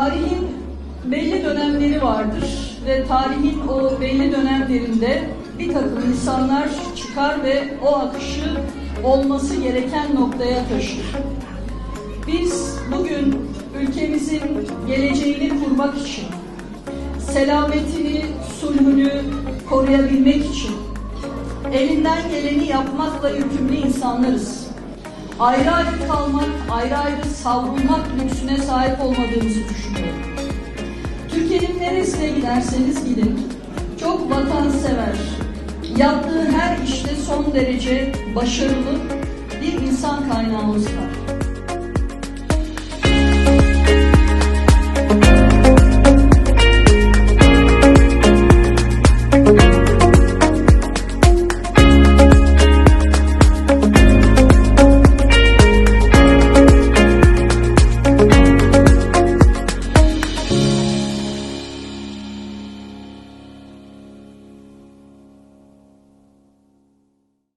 tarihin belli dönemleri vardır ve tarihin o belli dönemlerinde bir takım insanlar çıkar ve o akışı olması gereken noktaya taşır. Biz bugün ülkemizin geleceğini kurmak için, selametini, sulhünü koruyabilmek için elinden geleni yapmakla yükümlü insanlarız. Ayrı ayrı kalmak, ayrı ayrı savrulmak lüksüne sahip olmadığımızı düşünüyorum. Türkiye'nin neresine giderseniz gidin, çok vatansever, yaptığı her işte son derece başarılı bir insan kaynağımız var.